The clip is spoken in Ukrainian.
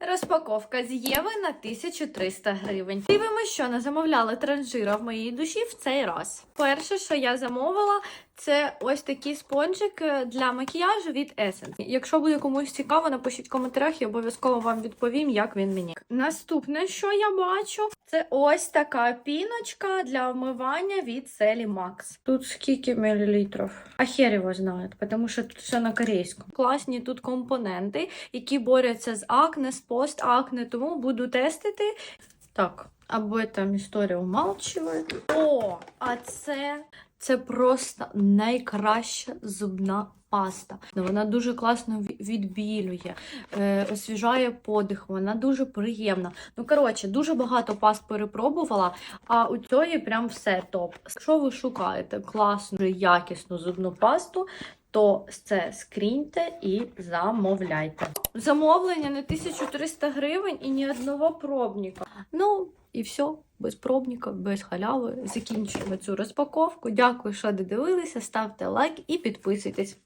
Розпаковка з Єви на 1300 гривень. Дивимося, що не замовляли транжира в моїй душі в цей раз. Перше, що я замовила, це ось такий спонжик е, для макіяжу від Essence. Якщо буде комусь цікаво, напишіть в коментарях, я обов'язково вам відповім, як він мені. Наступне, що я бачу, це ось така піночка для вмивання від Селі Max. Тут скільки мілілітрів? А хер його знає, тому що тут все на корейському. Класні тут компоненти, які борються з акне, постакне, тому буду тестити. Так, або там історія умалчує. О, а це, це просто найкраща зубна паста. Вона дуже класно відбілює, е, освіжає подих, вона дуже приємна. Ну, коротше, дуже багато паст перепробувала, а у цієї прям все топ. Якщо ви шукаєте класну, якісну зубну пасту, то це скріньте і замовляйте. Замовлення на 1300 гривень і ні одного пробника. Ну і все, без пробника, без халяви. Закінчуємо цю розпаковку. Дякую, що додивилися. Ставте лайк і підписуйтесь.